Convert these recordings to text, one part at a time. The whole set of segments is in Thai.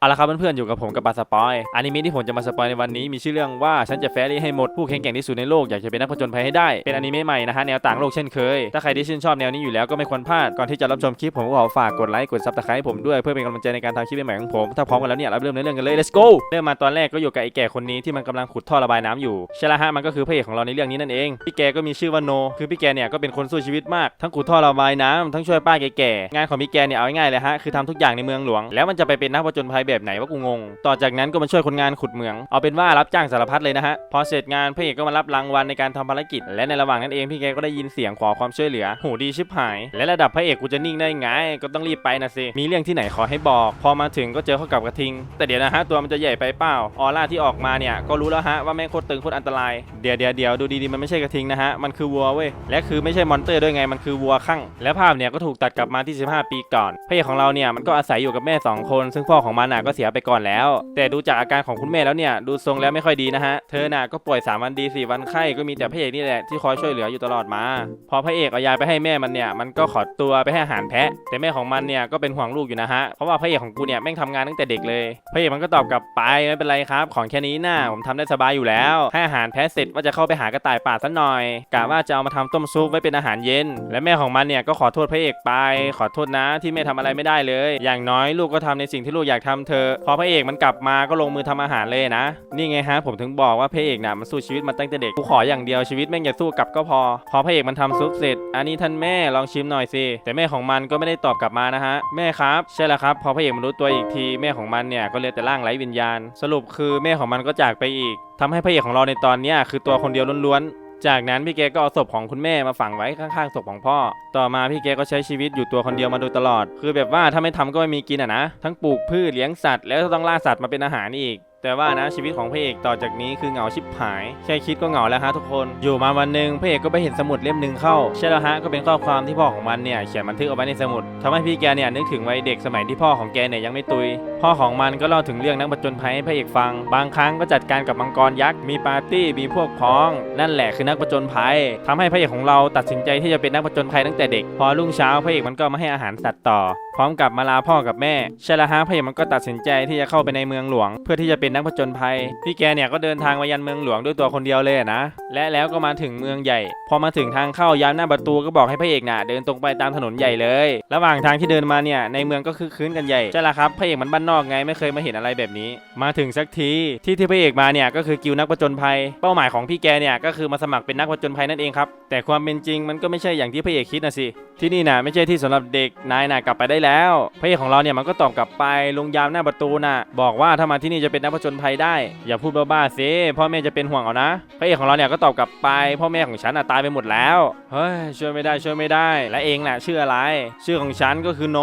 เอาละครับเพื่อนๆอยู่กับผมกับปาสปอยอนิเมะที่ผมจะมาสปอยในวันนี้มีชื่อเรื่องว่าฉันจะแฟรี่ให้หมดผู้แข็งแกร่งที่สุดในโลกอยากจะเป็นนักผจญภัยให้ได้เป็นอนิเมะใหม่นะฮะแนวต่างโลกเช่นเคย ถ้าใครที่ชื่นชอบแนวนี้อยู่แล้วก็ไม่ควรพลาดก่อนที่จะรับชมคลิปผมก็ขอฝากกดไลค์กดซับสไครต์ผมด้วยเพื่อเป็นกำลังใจในการทำคลิปใหม่ของผมถ้าพร้อมกันแล้วเนี่ยเราเริ่มในเรื่องกันเลย let's go เริ่มมาตอนแรกก็อยู่กับไอ้แก่คนนี้ที่มันกำลังขุดท่อระบายน้ำอยู่ใช่ละฮะมันก็คือพระเอกของเราในเรื่องนี้นั่นเองพี่แกก็มีชื่อว่าโน คือพี่แกเนี่ยก็เป็นคนสู้ชีวิตมากทั้งขุดท่อระบายน้ำทั้งช่วยป้าแก่ๆงานของพี่แกเนี่ยเอาง่ายๆเลยฮะคือทำทุกอย่างในเมืองหลวงแล้วมันจะไปเป็นนักผจญภัยแบบไหนวะกูงง ต่อจากนั้นก็มาช่วยคนงานขุดเหมือง เอาเป็นว่ารับจ้างสารพัดเลยนะฮะ พอเสร็จงานพระเอกก็มารับรางวัลในการทำภารกิจ และในระหว่างนั้นเองพี่แกก็ได้ยินเสียงขอความช่วยเหลือโหดีชิบหาย และระดับพระเอกกูจะนิ่งได้ไง ก็ต้องรีบไปนะสิ มีเรื่องที่ไหนขอให้บอก พอมาถึงก็เจอเข้ากับกระทิง แต่เดี๋ยวนะฮะตัวมันจะใหญ่ไปเปล่า ออร่าที่ออกมาเนี่ยก็รู้แล้วฮะว่าแม่งโคตรตึงโคตรอันตราย เดี๋ยวเดี๋ยวเดี๋ยวดูดีๆมันไม่ใช่กระทิงนะฮะ มันคือวัวเว้ย และคือไม่ใช่มอนเตอร์ด้วยไง มันคือวัวข้างและภาพเนี่ยก็ถูกตัดกลับมาที่ 15 ปีก่อนพระเอกของเราเนี่ยมันก็อาศัยอยู่กับแม่สองคน ซึ่งพ่อของมันน่ะก็เสียไปก่อนแล้ว แต่ดูจากอาการของคุณแม่แล้วเนี่ยดูทรงแล้วไม่ค่อยดีนะฮะเธอน่ะก็ป่วย3วันดี4วันไข้ก็มีแต่พระเอกนี่แหละที่คอยช่วยเหลืออยู่ตลอดมา พอพระเอกเอายาไปให้แม่มันเนี่ยมันก็ขอตัวไปให้อาหารแพะ แต่แม่ของมันเนี่ยก็เป็นห่วงลูกอยู่นะฮะเพราะว่าพระเอกของกูเนี่ยแม่งทำงานตั้งแต่เด็กเลยพระเอกมันก็ตอบกลับไปไม่เป็นไรครับ ของแค่นี้น่าผมทำได้สบายอยู่แล้วให้อาหารแพะเสร็จว่าจะเข้าไปหากระต่ายป่าสักหน่อยกะว่าจะเอามาทำต้มซุปไว้เป็นอาหารเย็น และแม่ของมันเนี่ยก็ขอโทษพระเอกไป ขอโทษนะที่แม่ทำอะไรไม่ได้เลย อย่างน้อยลูกก็ทำในสิ่งที่ลูกอยากทำเธอะพอพระเอกมันกลับมาก็ลงมือทำอาหารเลยนะ นี่ไงฮะผมถึงบอกว่าพระเอกน่ะมันสู้ชีวิตมาตั้งแต่เด็กกูขออย่างเดียวชีวิตแม่งอย่าสู้กลับก็พอ พอพระเอกมันทำซุปเสร็จ อันนี้ท่านแม่ลองชิมหน่อยสิแต่แม่ของมันก็ไม่ได้ตอบกลับมานะฮะแม่ครับใช่แล้วครับ พอพระเอกมันรู้ตัวอีกทีแม่ของมันเนี่ยก็เหลือแต่ร่างไร้วิญญาณ สรุปคือแม่ของมันก็จากไปอีกทำให้พระเอกของเราในตอนนี้คือตัวคนเดียวล้วนๆ จากนั้นพี่แกก็เอาศพของคุณแม่มาฝังไว้ข้างๆศพของพ่อ ต่อมาพี่แกก็ใช้ชีวิตอยู่ตัวคนเดียวมาโดยตลอด คือแบบว่าถ้าไม่ทำก็ไม่มีกินอะนะ ทั้งปลูกพืชเลี้ยงสัตว์แล้วต้องล่าสัตว์มาเป็นอาหารอีก แต่ว่านะชีวิตของพระเอกต่อจากนี้คือเหงาชิบหาย แค่คิดก็เหงาแล้วฮะทุกคน อยู่มาวันหนึ่งพระเอกก็ไปเห็นสมุดเล่มหนึ่งเข้าใช่แล้วฮะก็เป็นข้อความที่พ่อของมันเนี่ยเขียนบันทึกเอาไว้ในสมุดทำให้พี่แกเนี่ยนึกถึงวัยเด็กสมัยที่พ่อของแกเนี่ยยังไม่ตุย พ่อของมันก็เล่าถึงเรื่องนักผจญภัยให้พระเอกฟัง บางครั้งก็จัดการกับมังกรยักษ์มีปาร์ตี้มีพวกพ้อง นั่นแหละคือนักผจญภัยทำให้พระเอกของเราตัดสินใจที่จะเป็นนักผจญภัยตั้งแต่เด็ก พอรุ่งเช้าพระเอกมันก็มาให้อาหารสัตว์ต่อ พร้อมกับมาลาพ่อกับแม่ช่แล้วฮะพระเอกมันก็ตัดสินใจที่จะเข้าไปในเมืองหลวง เพื่อที่จะเป็นนักผจญภัย พี่แกเนี่ยก็เดินทางมายันเมืองหลวงด้วยตัวคนเดียวเลยนะ และแล้วก็มาถึงเมืองใหญ่ พอมาถึงทางเข้ายามหน้าประตูก็บอกให้พระเอกน่ะเดินตรงไปตามถนนใหญ่เลย ระหว่างทางที่เดินมาเนี่ยในเมืองก็คือคืนกันใหญ่ใช่ละครับพระเอกมันบ้านนอกไงไม่เคยมาเห็นอะไรแบบนี้ มาถึงสักทีที่ที่พระเอกมาเนี่ยก็คือกิวนักผจญภัย เป้าหมายของพี่แกเนี่ยก็คือมาสมัครเป็นนักผจญภัยนั่นเองครับแต่ความเป็นจริงมันก็ไม่ใช่อย่างที่พระเอกคิดนะสิที่นี่นะไม่ใช่ที่สำหรับเด็กนายน่ะกลับไปได้แล้วพระเอกของเราเนี่ยมันก็ตอบกลับไปลงยามหน้าประตูน่ะ บอกว่าถ้ามาที่นี่จะเป็นนักผจญภัยได้ อย่าพูดบ้าๆสิพ่อแม่จะเป็นห่วงเอานะพระเอกของเราเนี่ยก็ตอบกลับไป พ่อแม่ของฉันน่ะตายไปหมดแล้วเฮ้ยช่วยไม่ได้ช่วยไม่ได้ และเองแหละชื่ออะไร ชื่อของฉันก็คือโน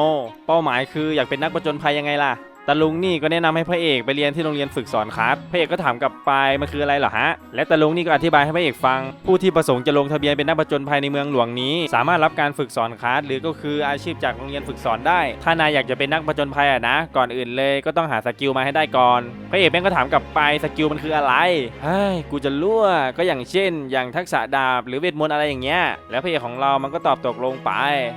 เป้าหมายคืออยากเป็นนักผจญภัยยังไงล่ะ ตาลุงนี่ก็แนะนำให้พระเอกไปเรียนที่โรงเรียนฝึกสอนคราฟพระเอกก็ถามกลับไปมันคืออะไรเหรอฮะ และตาลุงนี่ก็อธิบายให้พระเอกฟัง ผู้ที่ประสงค์จะลงทะเบียนเป็นนักผจญภัยในเมืองหลวงนี้ สามารถรับการฝึกสอนคราฟหรือก็คืออาชีพจากโรงเรียนฝึกสอนได้ ถ้านายอยากจะเป็นนักผจญภัยอะนะ ก่อนอื่นเลยก็ต้องหาสกิลมาให้ได้ก่อน พระเอกแม่งก็ถามกลับไปสกิลมันคืออะไรเฮ้ยกูจะรั่วก็อย่างเช่น อย่างทักษะดาบหรือเวทมนต์อะไรอย่างเงี้ย แล้วพระเอกของเรามันก็ตอบตกลงไป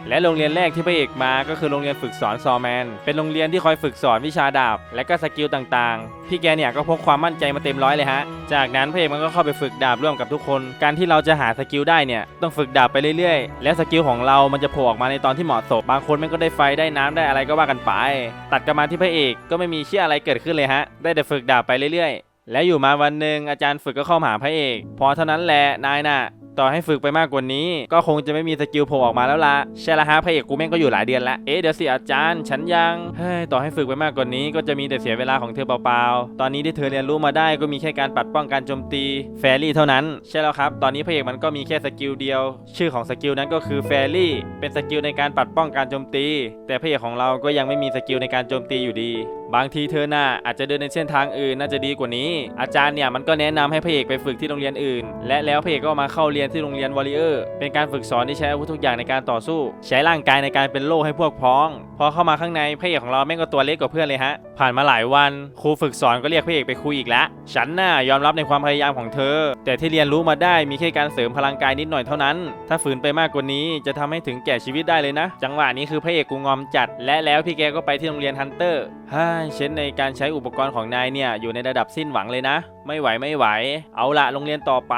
และโรงเรียนแรกที่พระเอกมาก็คือโรงเรียนฝึกสอนซอแมนเป็นโรงเรียนที่คอยฝึกสอนวิชาดาบ และก็สกิลต่างๆ พี่แกเนี่ยก็พกความมั่นใจมาเต็มร้อยเลยฮะ จากนั้นพระเอกมันก็เข้าไปฝึกดาบร่วมกับทุกคน การที่เราจะหาสกิลได้เนี่ยต้องฝึกดาบไปเรื่อยๆ และสกิลของเรามันจะโผล่ออกมาในตอนที่เหมาะสม บางคนมันก็ได้ไฟได้น้ำได้อะไรก็ว่ากันไป ตัดกลับมาที่พระเอกก็ไม่มีเชี่ยอะไรเกิดขึ้นเลยฮะ ได้แต่ฝึกดาบไปเรื่อยๆ และอยู่มาวันหนึ่งอาจารย์ฝึกก็เข้ามาหาพระเอก พอเท่านั้นแหละนายน่ะ ต่อให้ฝึกไปมากกว่านี้ ก็คงจะไม่มีสกิลโผล่ออกมาแล้วละใช่ละฮะพระเอกกูแม่งก็อยู่หลายเดือนละเอ๊ะเดี๋ยวสิอาจารย์ ฉันยังเฮ้ยต่อให้ฝึกไปมากกว่านี้ ก็จะมีแต่เสียเวลาของเธอเปล่าๆตอนนี้ที่เธอเรียนรู้มาได้ก็มีแค่การปัดป้องการโจมตีแฟรี่เท่านั้นใช่แล้วครับ ตอนนี้พระเอกมันก็มีแค่สกิลเดียว ชื่อของสกิลนั้นก็คือแฟรี่เป็นสกิลในการปัดป้องการโจมตี แต่พระเอกของเราก็ยังไม่มีสกิลในการโจมตีอยู่ดีบางทีเธอน่ะอาจจะเดินในเส้นทางอื่นน่าจะดีกว่านี้ อาจารย์เนี่ยมันก็แนะนำให้พระเอกไปฝึกที่โรงเรียนอื่น และแล้วพระเอกก็มาเข้าเรียนที่โรงเรียนวอริเออร์เป็นการฝึกสอนที่ใช้อาวุธทุกอย่างในการต่อสู้ ใช้ร่างกายในการเป็นโล่ให้พวกพ้อง พอเข้ามาข้างในพระเอกของเราแม่งก็ตัวเล็กกว่าเพื่อนเลยฮะ ผ่านมาหลายวันครูฝึกสอนก็เรียกพระเอกไปคุยอีกแล้วฉันน่ะยอมรับในความพยายามของเธอ แต่ที่เรียนรู้มาได้มีแค่การเสริมพลังกายนิดหน่อยเท่านั้น ถ้าฝืนไปมากกว่านี้จะทำให้ถึงแก่ชีวิตได้เลยนะ จังหวะนี้คือพระเอกกูงอมจัด และแล้วพี่แกก็ไปที่โรงเรียนฮันเตอร์ฮ้ยเช่นในการใช้อุปกรณ์ของนายเนี่ยอยู่ในระดับสิ้นหวังเลยนะ ไม่ไหวไม่ไหว เอาละโรงเรียนต่อไป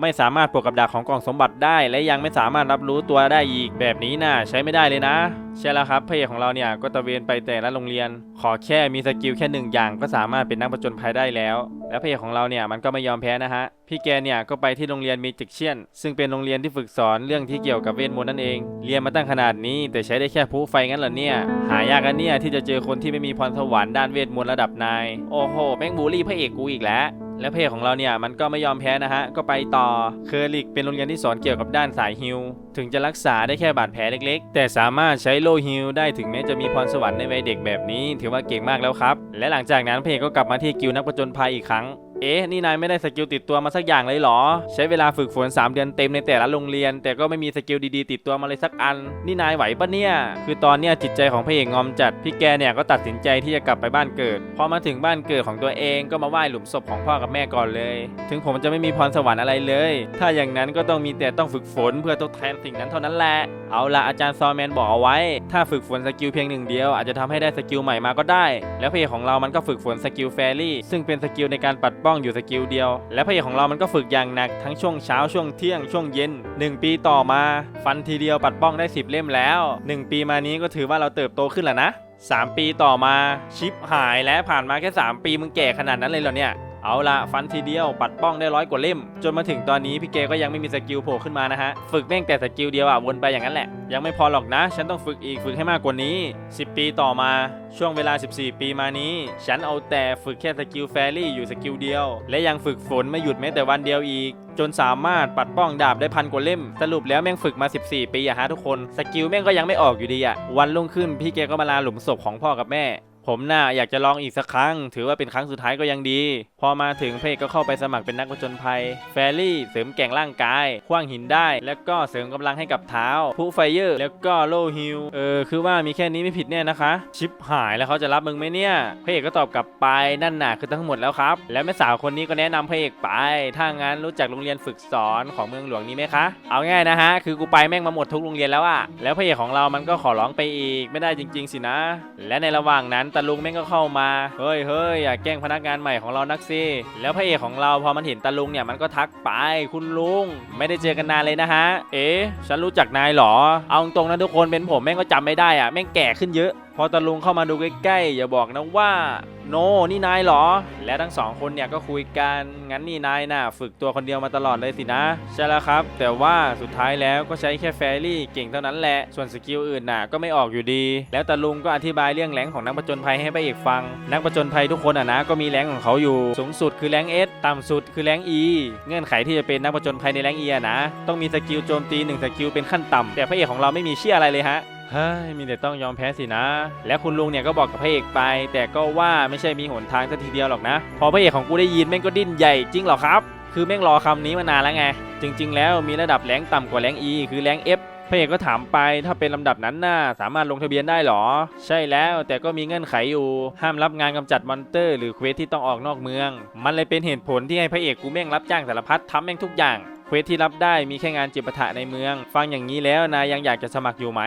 ไม่สามารถปลดกับดักของกล่องสมบัติได้ และยังไม่สามารถรับรู้ตัวได้อีกแบบนี้น่ะใช้ไม่ได้เลยนะ ใช่แล้วครับพระเอกของเราเนี่ยก็ตะเวนไปแต่ละโรงเรียน ขอแค่มีสกิลแค่หนึ่งอย่างก็สามารถเป็นนักผจญภัยได้แล้ว และพระเอกของเราเนี่ยมันก็ไม่ยอมแพ้นะฮะพี่แกเนี่ยก็ไปที่โรงเรียนมีจิกเชียน ซึ่งเป็นโรงเรียนที่ฝึกสอนเรื่องที่เกี่ยวกับเวทมนต์นั่นเอง เรียนมาตั้งขนาดนี้ แต่ใช้ได้แค่พลุไฟงั้นเหรอเนี่ย หายากกันเนี่ยที่จะเจอคนที่ไม่มีพรสวรรค์ด้านเวทมนต์ระดับนาย โอ้โห แม่งบูลลี่พระเอกกูอีกแล้ว และเพจของเราเนี่ยมันก็ไม่ยอมแพ้นะฮะ ก็ไปต่อเคอริกเป็นโรงเรียนที่สอนเกี่ยวกับด้านสายฮิลถึงจะรักษาได้แค่บาดแผลเล็กๆ แต่สามารถใช้โลฮิลได้ถึงแม้จะมีพรสวรรค์ในวัยเด็กแบบนี้ ถือว่าเก่งมากแล้วครับ และหลังจากนั้นเพจก็กลับมาที่กิวนักประจนภัยอีกครั้ง เอ๊ะ นี่นายไม่ได้สกิลติดตัวมาสักอย่างเลยเหรอ ใช้เวลาฝึกฝน 3 เดือนเต็มในแต่ละโรงเรียน แต่ก็ไม่มีสกิลดีๆ ติดตัวมาเลยสักอัน นี่นายไหวปะเนี่ย คือตอนเนี้ยจิตใจของพระเอกงอมจัด พี่แกเนี่ยก็ตัดสินใจที่จะกลับไปบ้านเกิด พอมาถึงบ้านเกิดของตัวเองก็มาไหว้หลุมศพของพ่อกับแม่ก่อนเลย ถึงผมจะไม่มีพรสวรรค์อะไรเลย ถ้าอย่างนั้นก็ต้องมีแต่ต้องฝึกฝนเพื่อทดแทนสิ่งนั้นเท่านั้นแหละ เอาละอาจารย์ซอแมนบอกเอาไว้ ถ้าฝึกฝนสกิลเพียงหนึ่งเดียวอาจจะทำให้ได้สกิลใหม่มาก็ได้ แล้วพระเอกของเรามันก็ฝึกฝนสกิลแฟรี่ซึ่งเป็นสกิลในการปัดป้องอยู่สกิลเดียว และพระเอกของเรามันก็ฝึกอย่างหนักทั้งช่วงเช้าช่วงเที่ยงช่วงเย็น 1 ปีต่อมา ฟันทีเดียวปัดป้องได้ 10 เล่มแล้ว 1 ปีมานี้ก็ถือว่าเราเติบโตขึ้นแล้วนะ3 ปีต่อมาชิปหายและผ่านมาแค่ 3 ปีมึงแก่ขนาดนั้นเลยเหรอเนี่ย เอาละฟันทีเดียวปัดป้องได้ร้อยกว่าเล่ม จนมาถึงตอนนี้พี่เกก็ยังไม่มีสกิลโผล่ขึ้นมานะฮะ ฝึกแม่งแต่สกิลเดียวอะวนไปอย่างนั้นแหละ ยังไม่พอหรอกนะ ฉันต้องฝึกอีกฝึกให้มากกว่านี้ 10 ปีต่อมาช่วงเวลา 14 ปีมานี้ ฉันเอาแต่ฝึกแค่สกิลแฟรี่อยู่สกิลเดียว และยังฝึกฝนไม่หยุดแม้แต่วันเดียวอีก จนสามารถปัดป้องดาบได้พันกว่าเล่ม สรุปแล้วแม่งฝึกมา 14 ปีอะฮะทุกคนสกิลแม่งก็ยังไม่ออกอยู่ดีอะวันรุ่งขึ้นพี่แกก็มาลาหลุมศพของพ่อกับแม่ ผมน่าอยากจะลองอีกสักครั้ง ถือว่าเป็นครั้งสุดท้ายก็ยังดี พอมาถึงเพจก็เข้าไปสมัครเป็นนักผจญภัย แฟรี่ เสริมแก่งร่างกาย คว้างหินได้ แล้วก็เสริมกำลังให้กับเท้าผู้ไฟเยอร์ แล้วก็โลฮิลเออ คือว่ามีแค่นี้ไม่ผิดแน่นะคะ ชิปหายแล้วเขาจะรับมึงไหมเนี่ยพระเอกก็ตอบกลับไปนั่นน่ะคือทั้งหมดแล้วครับ แล้วแม่สาวคนนี้ก็แนะนำพระเอกไป ถ้างั้นรู้จักโรงเรียนฝึกสอนของเมืองหลวงนี้ไหมคะ เอาง่ายนะฮะ คือกูไปแม่งมาหมดทุกโรงเรียนแล้วอะแล้วพระเอกของเรามันก็ขอร้องไปอีกไม่ได้จริง ๆ สินะ และในระหว่างนั้นตาลุงแม่งก็เข้ามา เฮ้ยเฮ้ยอย่าแกล้งพนักงานใหม่ของเรานักซี่แล้วพระเอกของเราพอมันเห็นตาลุงเนี่ยมันก็ทักไปคุณลุง ไม่ได้เจอกันนานเลยนะฮะ เอ๊ะฉันรู้จักนายเหรอ เอาตรงๆนะทุกคนเป็นผมแม่งก็จำไม่ได้อะแม่งแก่ขึ้นเยอะ พอตาลุงเข้ามาดูใกล้ๆอย่าบอกนะว่า โน นี่นายเหรอ และทั้งสองคนเนี่ยก็คุยกัน งั้นนี่นายน่ะฝึกตัวคนเดียวมาตลอดเลยสินะ ใช่แล้วครับ แต่ว่าสุดท้ายแล้วก็ใช้แค่แฟรี่เก่งเท่านั้นแหละ ส่วนสกิลอื่นน่ะก็ไม่ออกอยู่ดี แล้วตาลุงก็อธิบายเรื่องแรงของนักผจญภัยให้พระเอกฟัง นักผจญภัยทุกคนอะนะก็มีแรงของเขาอยู่ สูงสุดคือแรง S ต่ำสุดคือแรง E เงื่อนไขที่จะเป็นนักผจญภัยในแรง E อนะ ต้องมีสกิลโจมตีหนึ่งสกิลเป็นขั้นต่ำแต่พระเอกของเราไม่มีเชี่ยอะไรเลยฮะ เฮ้ยมีแต่ต้องยอมแพ้สินะ และคุณลุงเนี่ยก็บอกกับพระเอกไป แต่ก็ว่าไม่ใช่มีหนทางสักทีเดียวหรอกนะ พอพระเอกของกูได้ยินแม่งก็ดิ้นใหญ่จริงหรอครับ คือแม่งรอคำนี้มานานแล้วไง จริง ๆ แล้วมีระดับแรงต่ำกว่าแรง E คือแรง F พระเอกก็ถามไปถ้าเป็นลำดับนั้นน่ะสามารถลงทะเบียนได้หรอ ใช่แล้วแต่ก็มีเงื่อนไขอยู่ ห้ามรับงานกำจัดมอนเตอร์ หรือเควสที่ต้องออกนอกเมือง มันเลยเป็นเหตุผลที่ให้พระเอกกูแม่งรับจ้างสารพัดทำแม่งทุกอย่าง ควสที่รับได้มีแค่งานจิปาถะในเมือง ฟังอย่างนี้แล้วนายยังอยากจะสมัครอยู่ไหม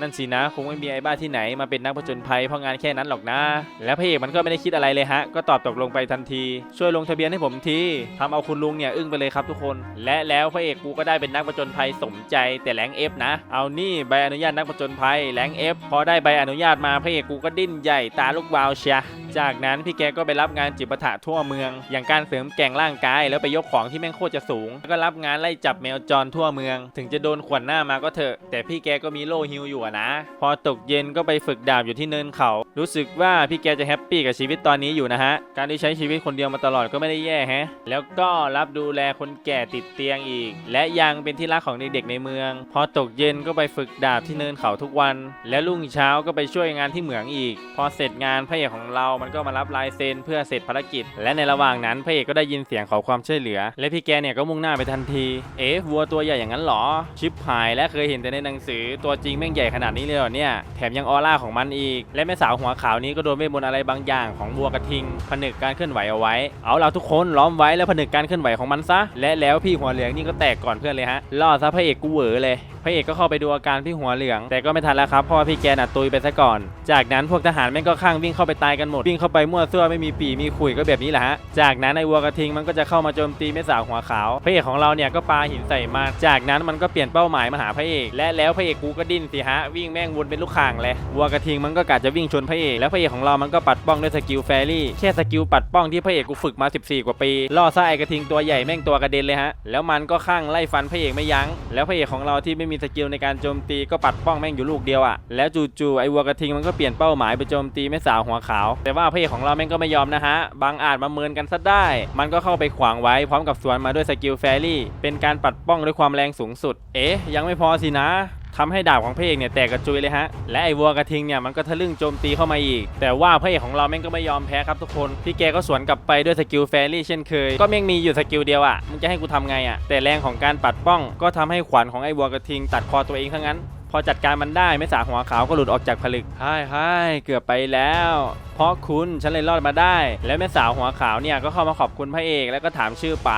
นั่นสินะคงไม่มีไอ้บ้าที่ไหนมาเป็นนักผจญภัยเพราะงานแค่นั้นหรอกนะ แล้วพระเอกมันก็ไม่ได้คิดอะไรเลยฮะ ก็ตอบตกลงไปทันที ช่วยลงทะเบียนให้ผมทีทำเอาคุณลุงเนี่ยอึ้งไปเลยครับทุกคน และแล้วพระเอกกูก็ได้เป็นนักผจญภัยสมใจแต่แรงเอฟนะ เอานี่ใบอนุญาตนักผจญภัยแรงเอฟพอได้ใบอนุญาตมาพระเอกกูก็ดิ้นใหญ่ตาลูกวาวเชียจากนั้นพี่แกก็ไปรับงานจิปาถะทั่วเมือง อย่างการเสริมแก่งร่างกายแล้วไปยกของที่แม่งโคตรจะสูงแล้วก็รับงานไล่จับแมวจรทั่วเมือง ถึงจะโดนขวนหน้ามาก็เถอะ แต่พี่แกก็มีโล่ฮิวอยู่นะ พอตกเย็นก็ไปฝึกดาบอยู่ที่เนินเขา รู้สึกว่าพี่แกจะแฮปปี้กับชีวิตตอนนี้อยู่นะฮะ การที่ใช้ชีวิตคนเดียวมาตลอดก็ไม่ได้แย่แฮะ แล้วก็รับดูแลคนแก่ติดเตียงอีก และยังเป็นที่รักของเด็กๆในเมือง พอตกเย็นก็ไปฝึกดาบที่เนินเขาทุกวัน และรุ่งเช้าก็ไปช่วยงานที่เหมืองอีก พอเสร็จงานพระเอกของเรา มันก็มารับลายเซ็นเพื่อเสร็จภารกิจ และในระหว่างนั้นพระเอกก็ได้ยินเสียงขอความช่วยเหลือ และพี่แกเนี่ยก็มุ่งหน้าไปทันทีเอ๊ะวัวตัวใหญ่อย่างนั้นเหรอ ชิปหายและเคยเห็นแต่ในหนังสือ ตัวจริงแม่งใหญ่ขนาดนี้เลยเหรอเนี่ย แถมยังออร่าของมันอีก และแม่สาวหัวขาวนี้ก็โดนเวทมนต์อะไรบางอย่างของวัวกระทิง ผนึกการเคลื่อนไหวเอาไว้ เอาเราทุกคนล้อมไว้แล้วผนึกการเคลื่อนไหวของมันซะ และแล้วพี่หัวเหลืองนี่ก็แตกก่อนเพื่อนเลยฮะล่อซะพระเอกกูเหวอเลย พระเอกก็เข้าไปดูอาการพี่หัวเหลือง แต่ก็ไม่ทันแล้วครับเพราะว่าพี่แกน่ะตุยไปซะก่อน จากนั้นพวกทหารแม่งก็ข้างวิ่งเข้าไปตายกันหมดวิ่งเข้าไปมั่วซั่วไม่มีปีมีขุยก็แบบนี้แหละฮะจากนั้นไอ้วัวกระทิงมันก็จะเข้ามาโจมตีแม่สาวหัวขาวพระเอกของเราเนี่ยก็ปาหินใส่มันจากนั้นมันก็เปลี่ยนเป้าหมายมาหาพระเอกและแล้วพระเอกกูก็ดิ้นสิฮะวิ่งแม่งวนเป็นลูกข่างเลยวัวกระทิงมันก็กะจะวิ่งชนพระเอกแล้วพระเอกของเรามันก็ปัดป้องด้วยสกิลแฟรี่แค่สกิลปัดป้องที่พระเอกกูฝึกมา 14 กว่าปีล่อซ่าไอ้กระทิงตัวใหญ่แม่งตัวกระเด็นเลยฮะแล้วมันก็ข้างไล่ฟันพระเอกไม่ยั้งแล้วพระเอกของเราที่ไม่มีสกิลในการโจมตีก็ปัดป้องแม่งอยู่ลูกเดียวอะแล้วจู่ๆไอ้วัวกระทิงมันก็เปลี่ยนเป้าหมายไปโจมตีแม่สาวหัวขาว แต่ว่าพระเอกของเราแม่งก็ไม่ยอมนะฮะบางอาจมาเมินกันซะได้ มันก็เข้าไปขวางไว้พร้อมกับสวนมาด้วยสกิลแฟรี่เป็นการปัดป้องด้วยความแรงสูงสุด เอ๊ะยังไม่พอสินะ ทำให้ดาบของพระเอกเนี่ยแตกกระจุยเลยฮะ และไอ้วัวกระทิงเนี่ยมันก็ทะลึ่งโจมตีเข้ามาอีก แต่ว่าพระเอกของเราแม่งก็ไม่ยอมแพ้ครับทุกคน พี่แกก็สวนกลับไปด้วยสกิลแฟรี่เช่นเคย ก็แม่งมีอยู่สกิลเดียวอะ มึงจะให้กูทำไงอะ แต่แรงของการปัดป้อง ก็ทำให้ขวานของไอ้วัวกระทิง ตัดคอตัวเองทั้งนั้น พอจัดการมันได้ไม่สาหัวขาวก็หลุดออกจากผลึกใช่ใช่เกือบไปแล้ว เพราะคุณฉันเลยรอดมาได้ แล้วแม่สาวหัวขาวเนี่ยก็เข้ามาขอบคุณพระเอกแล้วก็ถามชื่อไป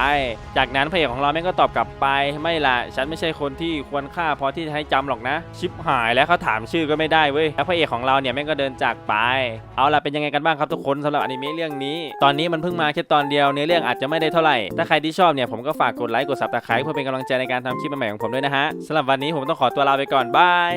จากนั้นพระเอกของเราแม่งก็ตอบกลับไปไม่ละฉันไม่ใช่คนที่ควรค่าพอที่จะให้จำหรอกนะ ชิปหายแล้วเขาถามชื่อก็ไม่ได้เว้ยแล้วพระเอกของเราเนี่ยแม่งก็เดินจากไป เอาล่ะเป็นยังไงกันบ้างครับทุกคนสำหรับอนิเมะเรื่องนี้ ตอนนี้มันเพิ่งมาแค่ตอนเดียวเนื้อเรื่องอาจจะไม่ได้เท่าไหร่ถ้าใครที่ชอบเนี่ยผมก็ฝากกดไลค์กดซับสไครต์เพื่อเป็นกำลังใจในการทำคลิปใหม่ของผมด้วยนะฮะสำหรับวันนี้ผมต้องขอตัวลาไปก่อนบาย